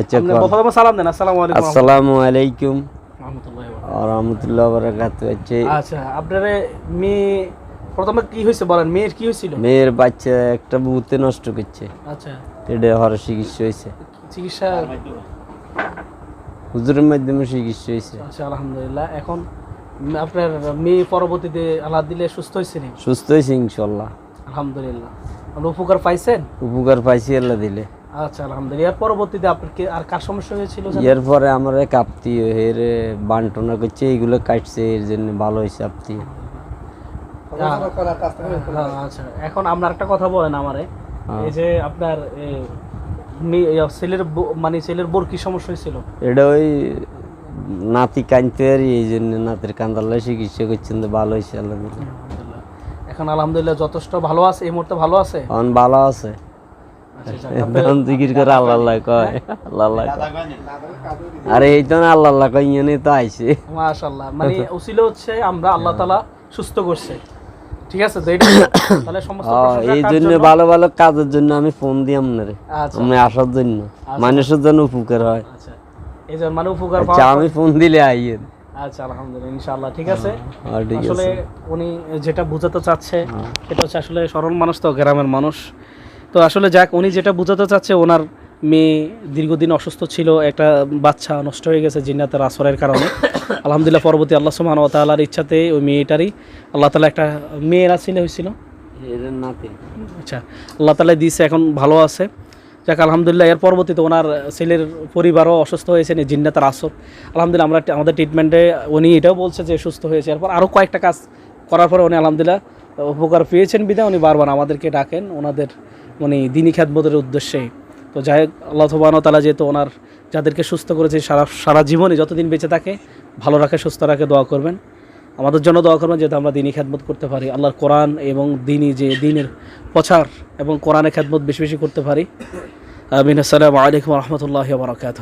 আচ্ছা প্রথমে সালাম দেন আসসালামু আলাইকুম আসসালামু আলাইকুম। রহমতুল্লাহি ওয়া আর রহমতুল্লাহ বারাকাতু আচ্ছা। আচ্ছা আপনারে মেয়ে প্রথমে কি হয়েছে বলেন? মেয়ের কি হয়েছিল মেয়ের বাচ্চা একটা বুতে নষ্ট করছে। আচ্ছা। এটা চিকিৎসা হয়েছে চিকিৎসা হুজুরের মাধ্যমে চিকিৎসা হয়েছে আচ্ছা আলহামদুলিল্লাহ। এখন আপনার মেয়ে পরবর্তীতে আল্লাহ দিলে সুস্থ হয়েছে সুস্থ হয়েছে ইনশাল্লাহ। আলহামদুলিল্লাহ। উপকার পাইছেন? উপকার পাইছি আল্লাহ দিলে। আচ্ছা আলহামদুলিল্লাহ। এর পরবর্তীতে আপনার কি আর কার সমস্যা হয়েছিল জানেন? এরপরে আমার কাঁপতি এর বান্টনা করছে এইগুলো কাটছে এর জন্য ভালো হয়েছে আপতি হ্যাঁ, আচ্ছা এখন আপনার একটা কথা বলেন আমারে। হ্যাঁ। এই যে আপনার ছেলের মানে ছেলের বোর কি সমস্যা হয়েছিল? এটা ওই নাতি কানতে আর এই জন্য নাতির কান্দাল্লা চিকিৎসা করছেন তো ভালো হয়েছে আলহামদুলিল্লাহ। এখন আলহামদুলিল্লাহ যথেষ্ট ভালো আছে এই মুহূর্তে ভালো আছে? এখন ভালো আছে। আচ্ছা, এখন জিকির করে আল্লাহ আল্লাহ কয় আল্লাহ আল্লাহ আরে এই তো আল্লাহ আল্লাহ কয় ইয়ে তো আইছে। মাশাআল্লাহ মানে উসিলা হচ্ছে আমরা আল্লাহ তাআলা সুস্থ করছে। ঠিক আছে তো তাহলে সমস্ত হ্যাঁ, এই জন্য জন্য? ভালো ভালো কাজের জন্য আমি ফোন দিই আপনারে। আচ্ছা। আপনি আসার জন্য। মানুষের জন্য উপকার হয়। আচ্ছা। এই যে মানে উপকার আচ্ছা পাওয়া আমি ফোন দিলে আইয়েন আচ্ছা আলহামদুলিল্লাহ ইনশাআল্লাহ ঠিক আছে। আসলে উনি যেটা বোঝাতে চাচ্ছে সেটা হচ্ছে আসলে সরল মানুষ তো গ্রামের মানুষ। তো আসলে যাক উনি যেটা বোঝাতে চাচ্ছে ওনার মেয়ে দীর্ঘদিন অসুস্থ ছিল একটা বাচ্চা নষ্ট হয়ে গেছে জিন্নাতের আসরের কারণে। আলহামদুলিল্লাহ পরবর্তী আল্লাহ সুবহানাহু ওয়া তাআলার ইচ্ছাতে ওই মেয়েটারই আল্লাহ তালা একটা মেয়েরা ছেলে হয়েছিল। আচ্ছা আল্লাহ তালা দিয়েছে এখন ভালো আছে। যাক আলহামদুলিল্লাহ এর পরবর্তীতে ওনার ছেলের পরিবারও অসুস্থ হয়েছে জিন্নাতার আসর। আলহামদুলিল্লাহ আমরা আমাদের ট্রিটমেন্টে উনি এটাও বলছে যে সুস্থ হয়েছে। এরপর আরও কয়েকটা কাজ করার পরে উনি আলহামদুলিল্লাহ উপকার পেয়েছেন বিধায় উনি বারবার আমাদেরকে ডাকেন, ওনাদের মানে দিনী খ্যাতবোধের উদ্দেশ্যে। তো যাই আল্লাহ তালা যেহেতু ওনার যাদেরকে সুস্থ করেছে সারা সারা জীবনে যতদিন বেঁচে থাকে, ভালো রাখে, সুস্থ রাখে, দোয়া করবেন। আমাদের জন্য দোয়া করবেন যাতে আমরা দিনই খ্যাতমত করতে পারি, আল্লাহর কোরআন এবং দিনই যে দিনের প্রচার এবং কোরআনে খ্যাতমত বেশি বেশি করতে পারি। আমিন, আসসালামু আলাইকুম রহমতুল্লাহ বারকাত